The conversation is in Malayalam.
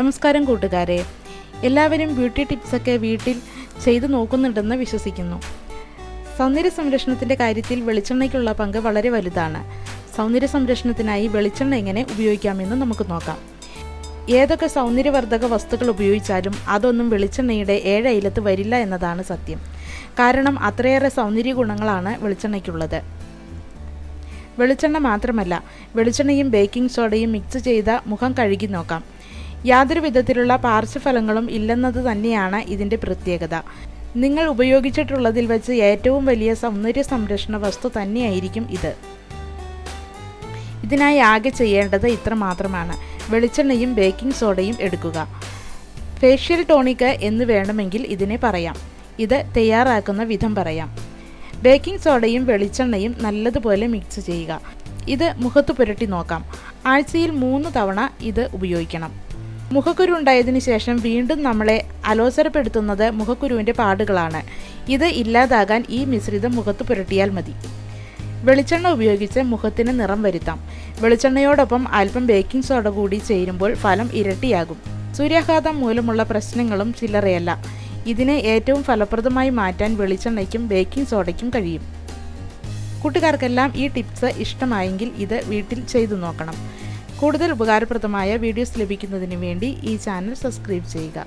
നമസ്കാരം കൂട്ടുകാരെ. എല്ലാവരും ബ്യൂട്ടി ടിപ്സൊക്കെ വീട്ടിൽ ചെയ്തു നോക്കുന്നുണ്ടെന്ന് വിശ്വസിക്കുന്നു. സൗന്ദര്യ സംരക്ഷണത്തിന്റെ കാര്യത്തിൽ വെളിച്ചെണ്ണയ്ക്കുള്ള പങ്ക് വളരെ വലുതാണ്. സൗന്ദര്യ സംരക്ഷണത്തിനായി വെളിച്ചെണ്ണ എങ്ങനെ ഉപയോഗിക്കാമെന്ന് നമുക്ക് നോക്കാം. ഏതൊക്കെ സൗന്ദര്യവർദ്ധക വസ്തുക്കൾ ഉപയോഗിച്ചാലും അതൊന്നും വെളിച്ചെണ്ണയുടെ ഏഴയിലത്ത് വരില്ല എന്നതാണ് സത്യം. കാരണം അത്രയേറെ സൗന്ദര്യ ഗുണങ്ങളാണ് വെളിച്ചെണ്ണയ്ക്കുള്ളത്. വെളിച്ചെണ്ണ മാത്രമല്ല വെളിച്ചെണ്ണയും ബേക്കിംഗ് സോഡയും മിക്സ് ചെയ്ത മുഖം കഴുകി നോക്കാം. യാതൊരു വിധത്തിലുള്ള പാർശ്വഫലങ്ങളും ഇല്ലെന്നത് തന്നെയാണ് ഇതിന്റെ പ്രത്യേകത. നിങ്ങൾ ഉപയോഗിച്ചിട്ടുള്ളതിൽ വെച്ച് ഏറ്റവും വലിയ സൗന്ദര്യ സംരക്ഷണ വസ്തു തന്നെയായിരിക്കും ഇത്. ഇതിനായി ആകെ ചെയ്യേണ്ടത് ഇത്ര മാത്രമാണ്. വെളിച്ചെണ്ണയും ബേക്കിംഗ് സോഡയും എടുക്കുക. ഫേഷ്യൽ ടോണിക് എന്ന് വേണമെങ്കിൽ ഇതിനെ പറയാം. ഇത് തയ്യാറാക്കുന്ന വിധം പറയാം. ബേക്കിംഗ് സോഡയും വെളിച്ചെണ്ണയും നല്ലതുപോലെ മിക്സ് ചെയ്യുക. ഇത് മുഖത്ത് പുരട്ടി നോക്കാം. ആഴ്ചയിൽ മൂന്ന് തവണ ഇത് ഉപയോഗിക്കണം. മുഖക്കുരു ഉണ്ടായതിനു ശേഷം വീണ്ടും നമ്മളെ അലോസരപ്പെടുത്തുന്നത് മുഖക്കുരുവിന്റെ പാടുകളാണ്. ഇത് ഇല്ലാതാകാൻ ഈ മിശ്രിതം മുഖത്ത് പുരട്ടിയാൽ മതി. വെളിച്ചെണ്ണ ഉപയോഗിച്ച് മുഖത്തിന് നിറം വരുത്താം. വെളിച്ചെണ്ണയോടൊപ്പം അല്പം ബേക്കിംഗ് സോഡ കൂടി ചേരുമ്പോൾ ഫലം ഇരട്ടിയാകും. സൂര്യാഘാതം മൂലമുള്ള പ്രശ്നങ്ങളും ചില്ലറയല്ല. ഇതിനെ ഏറ്റവും ഫലപ്രദമായി മാറ്റാൻ വെളിച്ചെണ്ണയ്ക്കും ബേക്കിംഗ് സോഡയ്ക്കും കഴിയും. കൂട്ടുകാർക്കെല്ലാം ഈ ടിപ്സ് ഇഷ്ടമായെങ്കിൽ ഇത് വീട്ടിൽ ചെയ്തു നോക്കണം. കൂടുതൽ ഉപകാരപ്രദമായ വീഡിയോസ് ലഭിക്കുന്നതിന് വേണ്ടി ഈ ചാനൽ സബ്സ്ക്രൈബ് ചെയ്യുക.